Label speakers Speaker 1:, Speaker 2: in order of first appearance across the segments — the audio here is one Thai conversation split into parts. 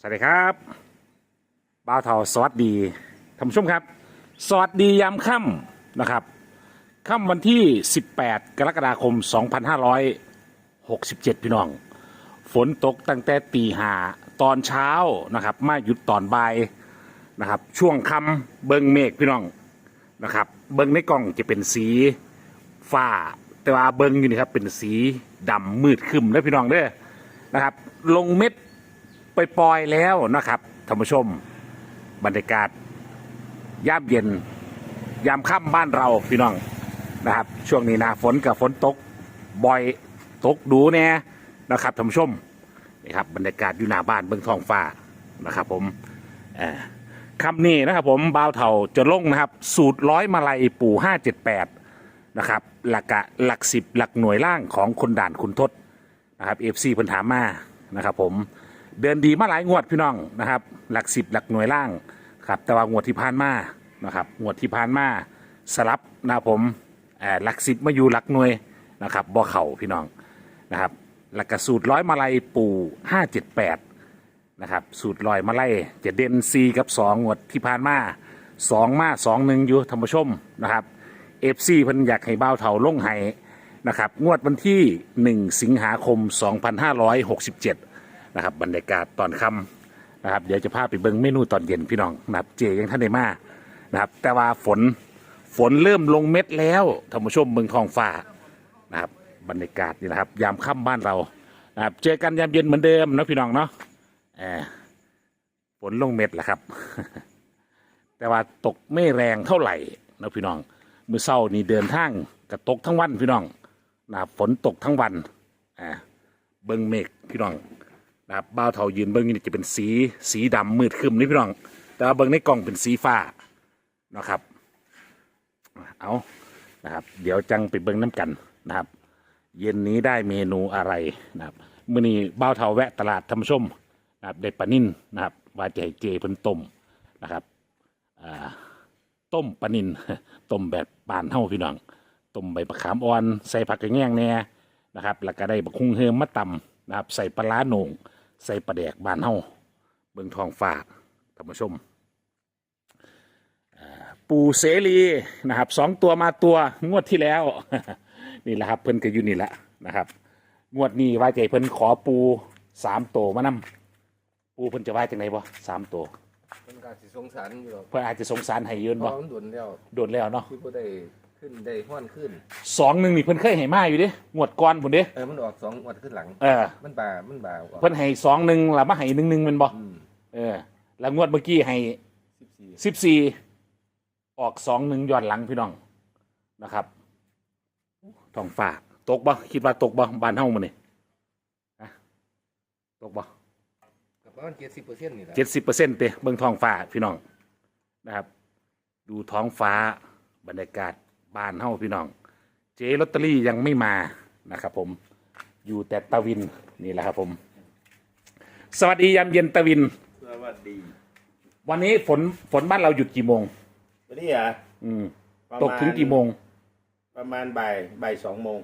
Speaker 1: สวัสดีครับบ้าวเทาสวัสดีท่านผู้ชมครับ สวัสดียามค่ำนะครับค่ำวันที่ 18 กรกฎาคม 2567 พี่น้อง ฝนตกตั้งแต่ตีหาตอนเช้านะครับ มาหยุดตอนบ่ายนะครับ ช่วงค่ำเบิงเมฆพี่น้องนะครับ เบิงในกล้องจะเป็นสีฟ้า แต่ว่าเบิงอยู่นี่ครับเป็นสีดำมืดครึมแล้วพี่น้องเด้อนะครับ ลงเม็ด ปปล่อยแล้วนะครับท่านผู้ชมบรรยากาศยามเย็น ยามค่ำบ้านเราพี่น้องนะครับ ช่วงนี้หนะฝนกับฝนตกบ่อยตกดูแน่นะครับท่านผู้ชมนี่ครับบรรยากาศอยู่หน้าบ้านเบื้องท้องฟ้านะครับ ผมเอ่อคำนี้นะครับ ผมบ่าวเถาจะลงนะครับ สูตรร้อยมาลัยปู่ห้าเจ็ดแปดนะครับ หลักกะหลักสิบหลักหน่วยล่างของคนด่านคุณทศนะครับเอฟซีเพิ่นถามมานะครับ ผม เดินดีมาหลายงวดพี่น้องนะครับ หลักสิบหลักหน่วยล่างครับแต่ว่างวดที่ผ่านมานะครับงวดที่ผ่านมาสลับนะผมเออหลักสิบมาอยู่หลักหน่วยนะครับบ่อเข่าพี่น้องนะครับหลักกระสูตรร้อยมาลัยปู่ห้าเจ็ดแปดนะครับสูตรลอยมาไล่จะเด่นซีกับสองงวดที่ผ่านมาสองมาสองหนึ่งอยู่ธรรมชมนะครับเอฟซีพิ่นอยากให้เบ้าเถาลงไห้นะครับงวดวันที่ 1 สิงหาคม 2567 นะครับบรรยากาศตอนค่ำนะครับเดี๋ยวจะพาไปเบิ่งเมนูตอนเย็นพี่น้องนะครับเจยังท่านได้มานะครับ แต่ว่าฝนฝนเริ่มลงเม็ดแล้วท่านผู้ชมเมืองทองฟ้านะครับบรรยากาศนี่นะครับ ยามค่ำบ้านเรานะครับเจอกันยามเย็นเหมือนเดิมนะพี่น้องเนาะแอบฝนลงเม็ดแหละครับ แต่ว่าตกไม่แรงเท่าไหร่นะพี่น้องมือเศร้านี่เดินทางกระตกทั้งวันพี่น้องนะครับฝนตกทั้งวันอ่าเบิ้งเมฆพี่น้อง นะครับบ้าวเทายืนเบิ้งนี่จะเป็นสีสีดำมืดครึมนี่พี่น้อง แต่ว่าเบิ้งในกล่องเป็นสีฟ้านะครับเอานะครับ เดี๋ยวจังไปเบิ้งน้ำกันนะครับ เย็นนี้ได้เมนูอะไรนะครับมื่อนี้บ้าวเทาแวะตลาดธรรมชมนะครับได้ปลานิ่นนะครับว่าจะให้เจเพิ่นต้มนะครับอ่าต้มปลานิน ต้มแบบบานเท่าพี่น้องต้มใบมะขามอ่อน ใส่ผักกระแง่งแหน่นะครับ แล้วก็ได้บักคุงเฮิมมะตำนะครับ ใส่ปลาร้าโหน่ง ใส่ปลาแดกบานเท่าเบิ่งทองฝากท่านผู้ชมอ่าปูเสรีนะครับสองตัวมาตัวงวดที่แล้ว นี่แหละครับเพิ่นก็อยู่นี่แหละนะครับ งวดนี้ว่าใจเพิ่นขอปูสามตัวมานำปูเพิ่นจะว่าจังไงบ่สามตัว
Speaker 2: มันก็สิสงสารอยู่หรอก
Speaker 1: เพื่ออาจจะสงสารให้ยืน
Speaker 2: เพ
Speaker 1: บ่
Speaker 2: ราะมันดุนแล้ว
Speaker 1: โดนแล้วเนาะ
Speaker 2: ที่บ่ได้ ขึ้นได้ห้อนขึ้น
Speaker 1: สองหนึ่งนี่เพิ่นเคยให้มาอยู่เดิงวดก่อนพุ่นเด้
Speaker 2: เออมันออกสองวันขึ้นหลัง
Speaker 1: เออ
Speaker 2: มันบามันบาออก
Speaker 1: เพิ่นให้สองหนึ่งแล้วมาให้หนึ่งหนึ่งแมันบ่
Speaker 2: อืม
Speaker 1: เออ แล้วงวดเมื่อกี้ให้
Speaker 2: สิบสี่
Speaker 1: สิบสี่ออกสองหนึ่งย้อนหลังพี่น้องนะครับท้องฟ้าตกบ่คิดว่าตกบ่บ้านเฮามื้อนี้ฮะตกบ่
Speaker 2: กับประมาณเจ็ดสิบเปอร์เซ็นต์นี่แหละ
Speaker 1: เจ็ดสิบเปอร์เซ็นต์เตะเบิ่งท้องฟ้าพี่น้องนะครับ ดูท้องฟ้าบรรยากาศ บ้านเฮาพี่น้อง เจลอตเตอรี่ยังไม่มานะครับผมอยู่แต่ตะวินนี่แหละครับผม สวัสดียามเย็นตะวิน
Speaker 3: สวัสดี
Speaker 1: วันนี้ฝนฝนบ้านเราหยุดกี่โมง
Speaker 3: วันนี้เหรอะ
Speaker 1: อืมตกถึงกี่โมง
Speaker 3: ประมาณบ่ายบ่ายสองโมง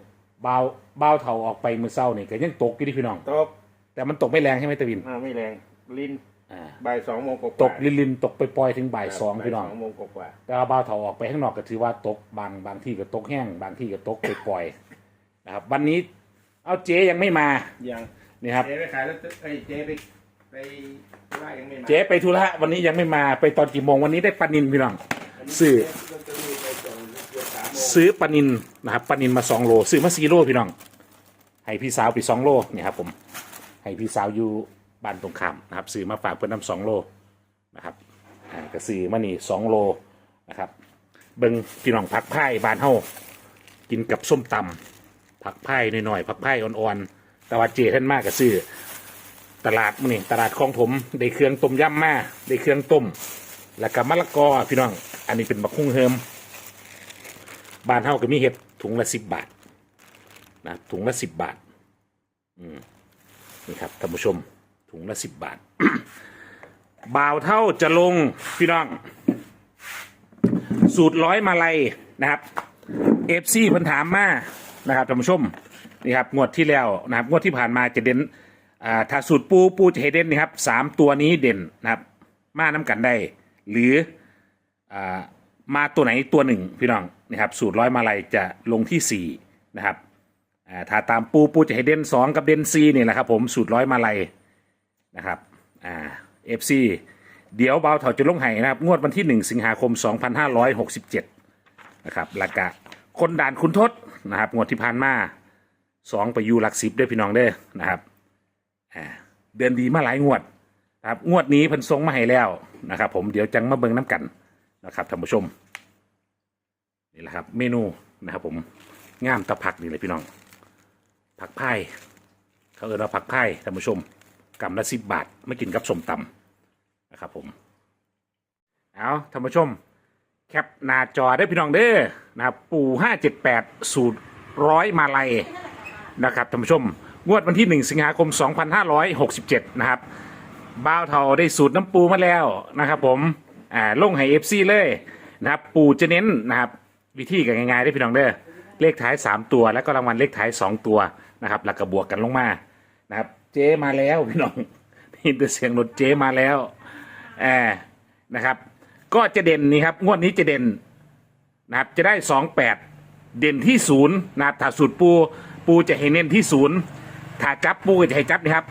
Speaker 1: บ่าวบ่าวเถาออกไปมือเศร้านี่ก็ยังตกอยู่ที่พี่น้อง
Speaker 3: ตก
Speaker 1: แต่มันตกไม่แรงใช่ไหมตะวิน
Speaker 3: อ่าไม่แรง ลิน
Speaker 1: อ่า
Speaker 3: บ่ายสองโมงกว่าๆ
Speaker 1: ตกลินลินๆตกไปปล่อยๆถึงบ่ายสอง
Speaker 3: บ่
Speaker 1: พี่น้อง
Speaker 3: สองโมงกว่า
Speaker 1: แต่ว่าบ่าวเถาออกไปข้างนอกก็ถือว่าตกบางบางที่ก็ตกแห้งบางที่ก็ตกปล่อยๆนะครับ วันนี้เอาเจยังไม่มา
Speaker 3: ๆยัง
Speaker 1: นี่ครับ
Speaker 3: เจ๊ไปขายแล้วไอ้ยเจ๊ไปไปไล่ยังไม่มา
Speaker 1: เจ๊ไปธุระวันนี้ยังไม่มาไปตอนกี่โมงวันนี้ได้ปลานินพี่น้อง ซื้อ
Speaker 3: ลอตเตอรี่ไปส่งเกือบสามโมง
Speaker 1: ซื้อปลานินนะครับปลานินมาสองโล ซื้อมาสี่โลพี่น้องให้พี่สาวไปสองโลเนี่ยครับผมให้พี่สาวอยู่ บ้านตรงข้ามนะครับซื้อมาฝากเพื่อนน้ำสองโลนะครับอ่าก็ซื้อมานี่สองโลนะครับ เบิ้งพี่น้องผักไผ่บานเฮากินกับส้มตำผักไผ่หน่อยๆผักไผ่อ่อนๆแต่ว่าเจท่านมากก็ซื้อตลาดมื้อนี่ตลาดคลองถมได้เครื่องต้มยำมาได้เครื่องต้ม แล้วก็มะละกอพี่น้อง อันนี้เป็นบักคุ้งเฮิมบ้านเฮาก็มีเห็ดถุงละสิบบาทนะถุงละสิบบาท อืมนี่ครับท่านผู้ชม ถุงละสิบบาท บ่าวเท่าจะลงพี่น้อง สูตรร้อยมาลัยนะครับเอฟซีเพิ่นถามมานะครับท่านผู้ชมนี่ครับงวดที่แล้วนะครับงวดที่ผ่านมาจะเด่นอ่าถ้าสูตรปูปูจะให้เด่นนี่ครับสามตัวนี้เด่นนะครับ มาน้ำกันได้ หรืออ่ามาตัวไหนตัวหนึ่งพี่น้องนะครับ สูตรร้อยมาลัยจะลงที่สี่นะครับอ่าถ้าตามปูปูจะให้เด่นสองกับเด่นซีนี่แหละครับผมสูตรร้อยมาลัย นะครับอ่าเอฟซีเดี๋ยวเบาเถาจะลงให้นะครับ งวดวันที่ 1 สิงหาคม 2567 นะครับแล้วก็คนด่านคุณทศนะครับ งวดที่ผ่านมาสองไปยูหลักสิบด้วยพี่น้องเด้อนะครับเดือนดีมาหลายงวดนะครับงวดนี้เพิ่นทรงมาให้แล้วนะครับ ผมเดี๋ยวจังมาเบิ่งน้ำกันนะครับท่านผู้ชมนี่แหละครับเมนูนะครับ ผมงามตะผักนี่เลยพี่น้องผักไผ่เขาเอิ้นว่าผักไผ่ท่านผู้ชม กำละสิบบาท ไม่กินกับสมตำนะครับผม เอาท่านผู้ชม แคปหน้าจอได้พี่น้องเด้อนะครับปู่ห้าเจ็ดแปดสูตรร้อยมาลัยนะครับท่านผู้ชม งวดวันที่1สิงหาคม2567นห้าร้อยหกสิบเจ็ดนะครับบ้าวเทาได้สูตรน้ำปูมาแล้วนะครับ ผมอ่าลงให้เอฟซีเลยนะครับ ปูจะเน้นนะครับ วิธีกันง่ายๆได้พี่น้องเด้อเลขท้าย 3 ตัว แล้วก็รางวัลเลขท้าย 2 ตัวนะครับแล้วก็บวกกันลงมานะครับ เจมาแล้วพี่น้องได้ยินแต่เสียงรถเจมาแล้วแอบนะครับ ก็จะเด่นนี่ครับ งวดนี้จะเด่นนะครับ จะได้สองแปดเด่นที่ศูนย์นะครับถ้าสูตรปูปูจะให้เน้นที่ศูนย์ถ้าจับปูก็จะให้จับนะครับ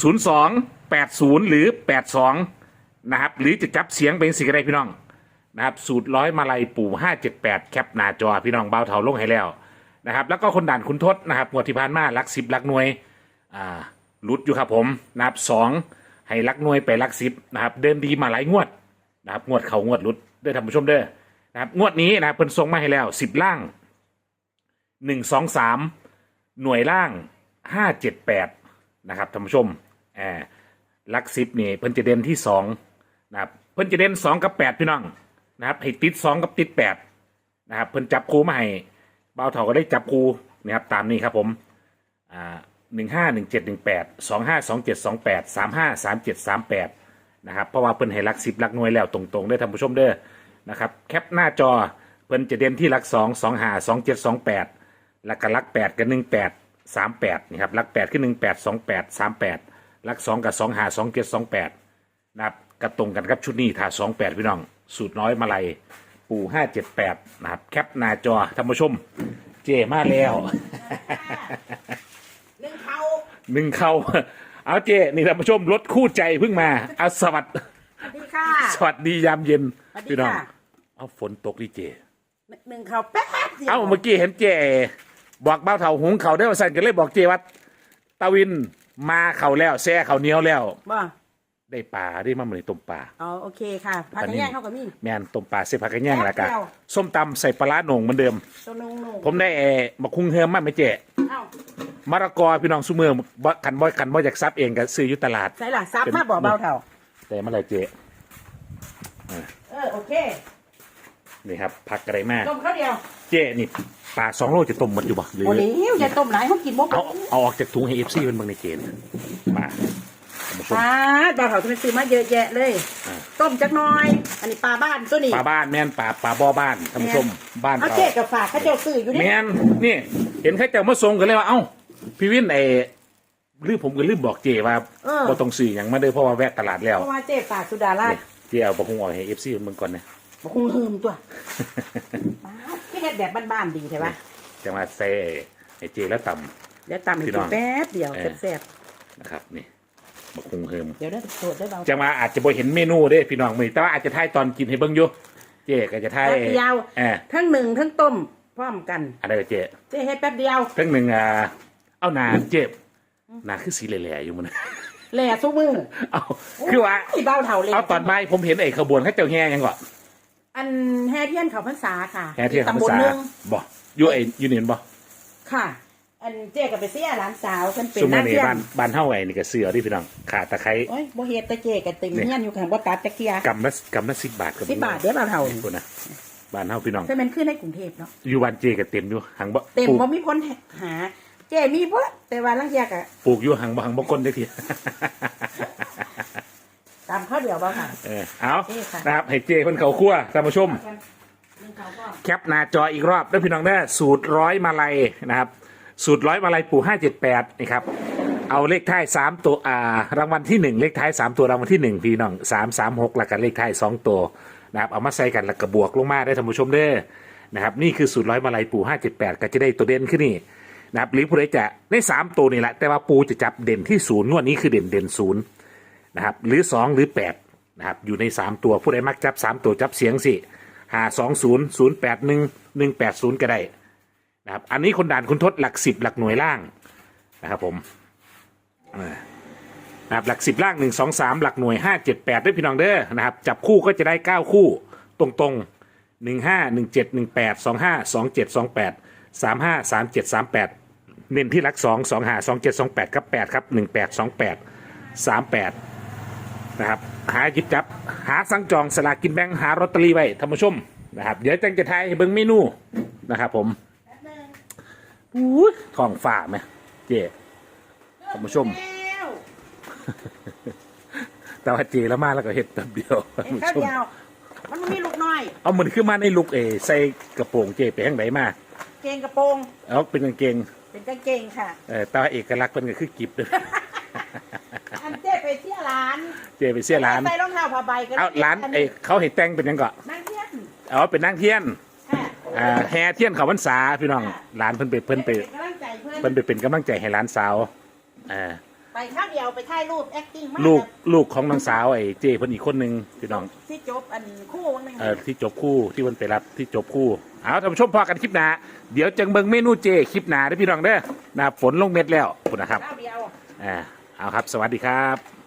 Speaker 1: ศูนย์สองแปดศูนย์หรือแปดสองนะครับหรือจะจับเสียงเป็นสิ่งใดพี่น้องนะครับสูตรร้อยมาลัยปู่ห้าเจ็ดแปดแคปหน้าจอพี่น้องเบาเท่าลงให้แล้วนะครับ แล้วก็คนด่านคุณทศนะครับงวดที่ผ่านมาลักสิบลักหน่วยอ่า ลุดอยู่ครับผมนะครับสองให้ลักหน่วยไปลักสิบนะครับ เดินดีมาหลายงวดนะครับงวดเขางวดรุดได้อท่านผู้ชมเด้อนะครับงวดนี้นะครับเพิ่นส่งมาให้แล้วสิบล่างหนึ่งสองสามหน่วยล่างห้าเจ็ดแปดนะครับท่านผู้ชมแอลักสิบนี่เพิ่นจะเด่นที่สองนะครับเพิ่นจะเด่นสองกับแปดพี่น้องนะครับให้ติดสองกับติดแปดนะครับเพิ่นจับคูมาให้เบาเถาก็ได้จับคูนะครับตามนี้ครับผมอ่า หนึ่งห้าหนึ่งเจ็ดหนึ่งแปดสองห้าสองเจ็ดสองแปดสามห้าสามเจ็ดสามแปดนะครับเพราะว่าเพิ่นให้รักสิบรักหน่วยแล้วตรงๆได้ท่านผู้ชมเด้อนะครับแคปหน้าจอเพิ่นจะเด่นที่รักสองสองห้าสองเจ็ดสองแปดแล้วก็รักแปดกับหนึ่งแปดสามแปดนี่ครับรักแปดขึ้นหนึ่งแปดสองแปดสามแปดรักสองกับสองห้าสองเจ็ดสองแปดนะครับกระตรงกันครับชุดนี้ถ้าสองแปดพี่น้อง สูตรน้อยมาลัยปู่ห้าเจ็ดแปดนะครับแคปหน้าจอท่านผู้ชมเจมาแล้ว หนึ่งเข้าเอาเจนี่ท่านผู้ชมรถคู่ใจเพิ่งมาเอาสวัสดี
Speaker 4: สวัสดีค่ะ
Speaker 1: สวัสดียามเย็น
Speaker 4: สวัสดี
Speaker 1: พี่น้อง
Speaker 4: ค่ะ
Speaker 1: เอาฝนตกดิเจ
Speaker 4: หนึ่งเขาแป๊บเดียว
Speaker 1: เอ้าเมื่อกี้เห็นเจ บอกเบ้าเถาหุงเขาได้ว่าสั่นก็เลยบอกเจว่าตาวินมาเขาแล้วแซ่เขาเหนียวแล้ว
Speaker 4: บ่
Speaker 1: ได้ปลาได้มาเหมือนต้มปลา
Speaker 4: อ๋อโอเคค่ะพักกันแย่งเข้ากับมี่
Speaker 1: แม่นต้มปลาเสผักกระแย่งแล้วกัน
Speaker 4: แป๊บเดียว
Speaker 1: ส้มตำใส่ปลาร้าโหน่งเหมือนเดิม
Speaker 4: ตัวนุ่งนุ่ง
Speaker 1: ผมได้เออมาคุ้งเฮิมมาไหมเจ
Speaker 4: เอ้า มะ
Speaker 1: ละกอพี่น้องซุมือบ่ขันบ่ขันบ่อยากซับเองก็ซื้ออยู่ตลาด
Speaker 4: ใส่ละซับมาบ่เบาเท่า
Speaker 1: แต่เมื่อไหรเจ
Speaker 4: เออโอเค
Speaker 1: นี่ครับผักกระไรมาก
Speaker 4: ต้มข้าวเดียว
Speaker 1: เจนี่ปลาสองโลจะต้มหมดอยู่บ่หรือ
Speaker 4: โอ้ยอย่าต้มหลายเขากินหมก
Speaker 1: เอาเอาออกจากถุงให้เอฟซีเป็นบางในเกณฑ์มาท่านผู้ชม
Speaker 4: ปลาเบาเท่าจะไปซื้อมาเยอะแยะเลย
Speaker 1: อ่า
Speaker 4: ต้มจักหน้อย อันนี้ปลาบ้านตัวนี้
Speaker 1: ปลาบ้านแม่นปลาปลาบ่อบ้านท่านผู้ชมบ้าน
Speaker 4: เอา
Speaker 1: เรา
Speaker 4: เจ๊กับฝากเข้าเจ้าซื้ออยู่นี่
Speaker 1: แม่นนี่ เห็นเข้าเจ้ามาส่งกันเลยว่าเอ้า พี่วินไอ้ลืมผมก็ลืมบอกเจว่าบ่ต้องซื้ออย่างมาเด้อเพราะว่าแวะตลาดแล้ว
Speaker 4: เพราะว่าเจ๊ฝากสุดาราช
Speaker 1: เนี่ยเจเอาบะคงออกให้เอฟซีเบิ่งก่อนนะ
Speaker 4: บอกคงหืมตัวป๊าดที่เฮ็ดแบบบ้านๆดีใช่ปะ
Speaker 1: จะมาใส่ไอ้เจแล้วต่
Speaker 4: เดี๋ยวตำให้
Speaker 1: พี่น้
Speaker 4: กิ
Speaker 1: อนง
Speaker 4: แป๊บเดียว
Speaker 1: เออ
Speaker 4: แซ่บำ
Speaker 1: นะครับนี่บะคงเฮิม
Speaker 4: ๆเดี๋ยวได้โสดได้เบา
Speaker 1: จะมาอาจจะบ่เห็นเมนูเด้พี่น้องมื้อนี้แต่ว่าอาจจะถ่ายตอนกินให้เบิ่งอยู่เจก็จะถ่าย
Speaker 4: แป๊บเดียว
Speaker 1: เออ
Speaker 4: ทั้งหนึ่งทั้งต้มพร้อมกัน
Speaker 1: อะไรกับเจ
Speaker 4: เจ๊เฮ็ดแป๊บเดียว
Speaker 1: เรื่องหนึ่งอ่า เอาหนาเจ็บหนาคือสีแหล่ๆอยู่มัน
Speaker 4: แหล่สู้มือ
Speaker 1: เอาคือว่า
Speaker 4: โยเบ้าเท่าเลย
Speaker 1: เอาตอนไม้ผมเห็นไอ้ขบวนเข้าเจ้าแห่ยังก่อน
Speaker 4: อันแห่เทียนเขาพรรษาค่ะ
Speaker 1: แห่เที่ยง
Speaker 4: ตำ
Speaker 1: คำ
Speaker 4: บล
Speaker 1: ษา
Speaker 4: หนึง
Speaker 1: บ่อยู่ไอ้อยูเนียนบ่
Speaker 4: ค่ะ อันเจ๊กับไปเสียหลานสาวฉันเป็น
Speaker 1: ซุม
Speaker 4: นั
Speaker 1: อกนี่
Speaker 4: เรีย
Speaker 1: บ้านนบ้านเฮาไอ้นี่ก็เสือที่พี่น้องขาตะไคร้
Speaker 4: โอ้ยบ่เฮ็ดแต่เจ๊กับติ่ง
Speaker 1: นี่
Speaker 4: เฮียนอยู่ข้างบ่ตัดตะเกีย
Speaker 1: กำละกำละสิบบาทกับ
Speaker 4: สิบบาทเดี๋ยวเบาเท่า
Speaker 1: คนนะบ้านเฮาพี่น้อง
Speaker 4: แต่มันขึ้นในกรุงเทพเนาะ
Speaker 1: อยู่บ้านเจก็เต็มอยู่หังบ่
Speaker 4: เต็ม
Speaker 1: ปลูก
Speaker 4: บ่มีคนหา เจ๊มีบ่แต่ว่าลังเทียกะ
Speaker 1: ปลูกอยู่หังบ่หังบ่คนได้ที
Speaker 4: ตามข้าวเดียวเบาเท่า
Speaker 1: เออเอา
Speaker 4: โอเคค่ะ
Speaker 1: นะครับให้เจเพิ่นเข้าครัวท่านผู้ชม
Speaker 4: หนึ่งเขาก็
Speaker 1: แคปหน้าจออีกรอบด้วยพี่น้องได้อสูตรร้อยมาลัยนะครับ สูตรร้อยมาลัยปู่ห้าเจ็ดแปดนี่ครับ เอาเลขท้ายสามตัวอ่ารางวัลที่หนึ่งเลขท้ายสามตัวรางวัลที่หนึ่งพี่น้องสามสามหกหลักกันเลขท้ายสองตัวนะครับเอามาใส่กันแล้วก็บวกลงมาได้ท่านผู้ชมเด้อนะครับนี่คือสูตรร้อยมาลัยปูห้าเจ็ดแปดก็จะได้ตัวเด่นขึ้นนี่ นะครับหรือผู้ใดจะได้สามตัวนี่แหละ แต่ว่าปูจะจับเด่นที่ศูนย์งวดนี้คือเด่นเด่นศูนย์นะครับหรือสองหรือแปดนะครับอยู่ในสามตัวผู้ใดมักจับสามตัวจับเสียงสิหาสองศูนย์ศูนย์แปดหนึ่งหนึ่งแปดศูนย์ก็ได้นะครับอันนี้คนด่านคุณทศหลักสิบหลักหน่วยล่างนะครับผมนะครับหลักสิบล่างหนึ่งสองสามหลักหน่วยห้าเจ็ดแปดด้วยพี่น้องเด้อนะครับจับคู่ก็จะได้เก้าคู่ตรงตรงหนึ่งห้าหนึ่งเจ็ดหนึ่งแปดสองห้าสองเจ็ดสองแปดสามห้าสามเจ็ดสามแปด เน้นที่หลักสองสองห้าสองเจ็ดสองแปดกับแปดครับหนึ่งแปดสองแปดสามแปดนะครับหาหยิบจับ หาสั่งจองสลากกินแบ่งหาลอตเตอรี่ไว้ท่านผู้ชมนะครับเดี๋ยวจังจะทายให้เบิ่งเมนูนะครับผมอู้ยทองฝ่าไหมเจ๊ท่านผู้ชม
Speaker 4: แล้ว
Speaker 1: แต่ว่าเจแล้วมาแล้วก็เห็ดแป๊บเดียว
Speaker 4: เห็นข้าวเดียวมันบ่มีลูกน้อย
Speaker 1: เอามันขึ้นมาในลุกเอใส่กระโปรงเจไปข้างไหนมา
Speaker 4: เกงกระโปรง
Speaker 1: เอาเป็นกางเกง
Speaker 4: เป็นกางเกงค่ะ
Speaker 1: เออแต่ว่าเอกลักษณ์มันก็คือกิบด้วย
Speaker 4: อันเจ๊ไปเที่ยวร้าน
Speaker 1: เจไปเสียร้าน
Speaker 4: ใส่รองเท้าผ้าใบก็
Speaker 1: เอาร้านเอเขาเห็ดแต่งเป็นหยังก่อน
Speaker 4: นั่งเที่ยง
Speaker 1: เอาเป็นนั่งเทียน
Speaker 4: ค่ะ
Speaker 1: อ่าแห่เทียนเขาพรรษาพี่น้องร้านเพิ่นไปเพิ่นไป
Speaker 4: กำลังใจเพื่อน
Speaker 1: เพิ่นไปเป็นกำลังใจให้ร้านสาวอ่า
Speaker 4: ไปข้าวเดียวไปถ่ายรูป acting มาก
Speaker 1: ลูกลูกของนางสาวไอ้เจเพิ่นอีกคนหนึ่งพี่น้อง
Speaker 4: ที่จบอันคู่วันหนึง
Speaker 1: เออที่จบคู่ที่มันไปรับที่จบคู่ เอาท่านผู้ชมพอกันคลิปหน้าเดี๋ยวจังเบิ่งเมนูเจคลิปหน้าเด้อพี่น้องเด้อนะครับฝนลงเม็ดแล้วขอบคุณนะครับ
Speaker 4: ข้าวเดียว
Speaker 1: อ่า เอาครับ สวัสดีครับ